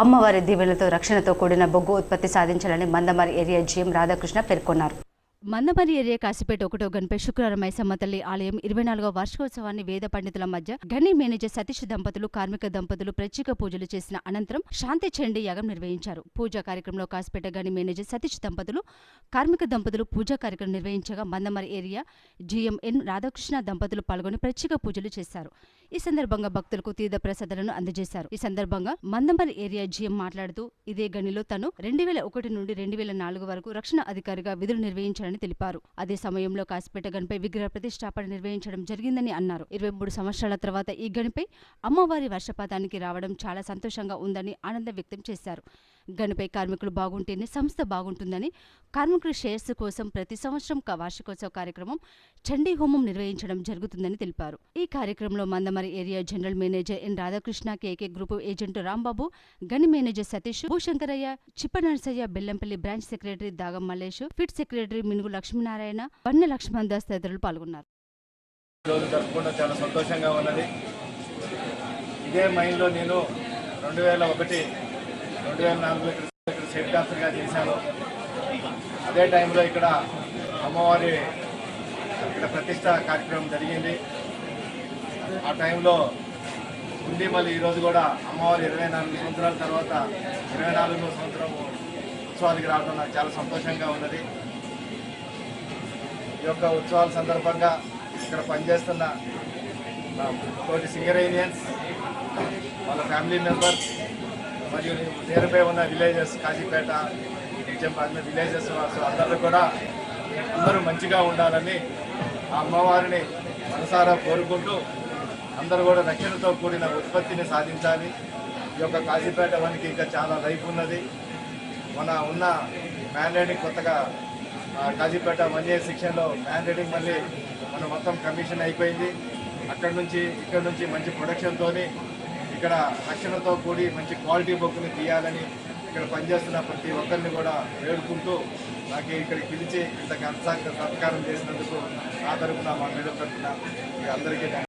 అమ్మవారి దీవెనలతో రక్షణతో కూడిన బొగ్గు ఉత్పత్తి సాధించాలని మందమారి ఏరియా జీఎం రాధాకృష్ణ పేర్కొన్నారు. మందమరి ఏరియా కాసిపేట ఒకటో గనిపై శుక్రవారం మైసమ్మ తల్లి ఆలయం ఇరవై నాలుగో వార్షికోత్సవాన్ని వేద పండితుల మధ్య గని మేనేజర్ సతీష్ దంపతులు కార్మిక దంపతులు ప్రత్యేక పూజలు చేసిన అనంతరం శాంతి చండి యాగం నిర్వహించారు. పూజా కార్యక్రమంలో కాసిపేట గని మేనేజర్ సతీష్ దంపతులు కార్మిక దంపతులు పూజా కార్యక్రమం నిర్వహించగా Mandamarri area GM N Radhakrishna దంపతులు పాల్గొని ప్రత్యేక పూజలు చేశారు. ఈ సందర్భంగా భక్తులకు తీర్థ ప్రసాదాలను అందజేశారు. ఈ సందర్భంగా మందమరి ఏరియా జీఎం మాట్లాడుతూ ఇదే గనిలో తను రెండు వేల ఒకటి నుండి రెండు వేల నాలుగు వరకు రక్షణ అధికారిగా విధులు నిర్వహించారని తెలిపారు. అదే సమయంలో కాసిపేట గనిపై విగ్రహ ప్రతిష్టాపన నిర్వహించడం జరిగిందని అన్నారు. ఇరవై మూడు సంవత్సరాల తర్వాత ఈ గనిపై అమ్మవారి వర్షపాతానికి రావడం చాలా సంతోషంగా ఉందని ఆనందం వ్యక్తం చేశారు. గనిపై కార్మికులు బాగుంటేనే సంస్థ బాగుంటుందని కార్మికుల షేర్స్ కోసం ప్రతి సంవత్సరం వార్షికోత్సవ కార్యక్రమం చండీ హోమం నిర్వహించడం జరుగుతుందని తెలిపారు. ఈ కార్యక్రమంలో Mandamarri area general manager N Radhakrishna KK group agent Rambabu గని manager Satish Bhushankaraiah Chippanarasaiah Bellampalli branch secretary Dagam Mallesh pit secretary Minugu Lakshminarayana Vanna Lakshman Das తదితరులు పాల్గొన్నారు. రోజు చాలా సంతోషంగా ఉన్నది. ఇదే మైండ్లో నేను రెండు వేల ఒకటి రెండు వేల నాలుగులో ఇక్కడ సెట్ డాన్సర్గా చేశాను అదే టైంలో ఇక్కడ అమ్మవారి ఇక్కడ ప్రతిష్ట కార్యక్రమం జరిగింది. ఆ టైంలో ఉండి మళ్ళీ ఈరోజు కూడా అమ్మవారి ఇరవై నాలుగు సంవత్సరాల తర్వాత ఇరవై నాలుగో సంవత్సరం ఉత్సవాలకి రావడం నాకు చాలా సంతోషంగా ఉన్నది. ఈ యొక్క ఉత్సవాల సందర్భంగా ఇక్కడ పనిచేస్తున్న నా తోటి సింగర్ యూనియన్స్ వాళ్ళ ఫ్యామిలీ మెంబర్స్ మరియు నియర్బై ఉన్న విలేజెస్ కాజీపేట నిజామాబాద్ విలేజెస్ అందరూ కూడా అందరూ మంచిగా ఉండాలని ఆ అమ్మవారిని మనసారా కోరుకుంటూ అందరూ కూడా రక్షణతో కూడిన ఉత్పత్తిని సాధించాలి. ఈ యొక్క కాజీపేట వనికి ఇంకా చాలా లైఫ్ ఉన్నది. మన ఉన్న మ్యాండేటింగ్ కొత్తగా ఆ, కాజీపేట వన్ ఇయర్ సెక్షన్లో మ్యాండేటింగ్ మళ్ళీ మన మొత్తం కమిషన్ అయిపోయింది. అక్కడ నుంచి ఇక్కడ నుంచి మంచి ప్రొడక్షన్తో ఇక్కడ రక్షణతో కూడి మంచి క్వాలిటీ బొక్కుని తీయాలని ఇక్కడ పనిచేస్తున్న ప్రతి ఒక్కరిని కూడా వేడుకుంటూ నాకు ఇక్కడికి పిలిచి ఇంత సత్కారం చేసినందుకు నా తరపున మా మేడం తరపున మీ అందరికీ